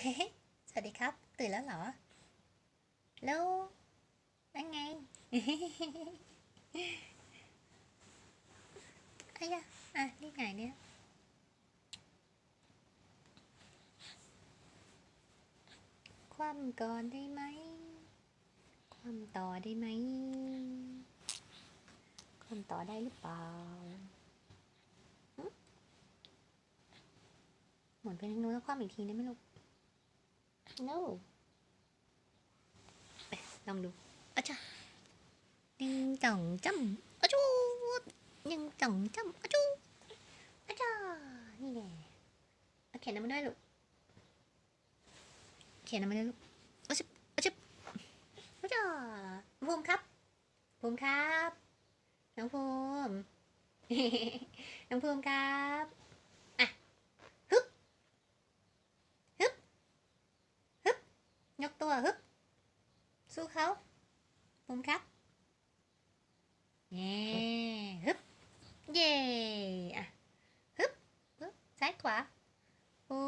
สวัสดีครับ ตื่นแล้วเหรอ แล้วนั่นไงไอ้ยะอะ นี่ไงเนี่ย ความก่อนได้ไหม ความต่อได้ไหม ความต่อได้หรือเปล่าหึหมุนไปทางนู้นแล้วความอีกทีได้ไหมลูก no เอ๊ะลองดูอาจ้ะหนึ่งจ่องจ้ำอาจูหนึ่งจ่องจ้ำอาจูอาจ้านี่แน่เอาเขียนน้ำมาด้วยลูก เขียนน้ำมาด้วยลูกอาชิบอาชิบอาจ้าภูมิครับภูมิครับ น้องภูมิ น้องภูมิครับ อะ ฮึบ ฮึบ ฮึบ ยกตัวฮึบสู้เขาภูมิครับเย่ฮึบเย่อะฮึบฮึบซ้ายขวาภู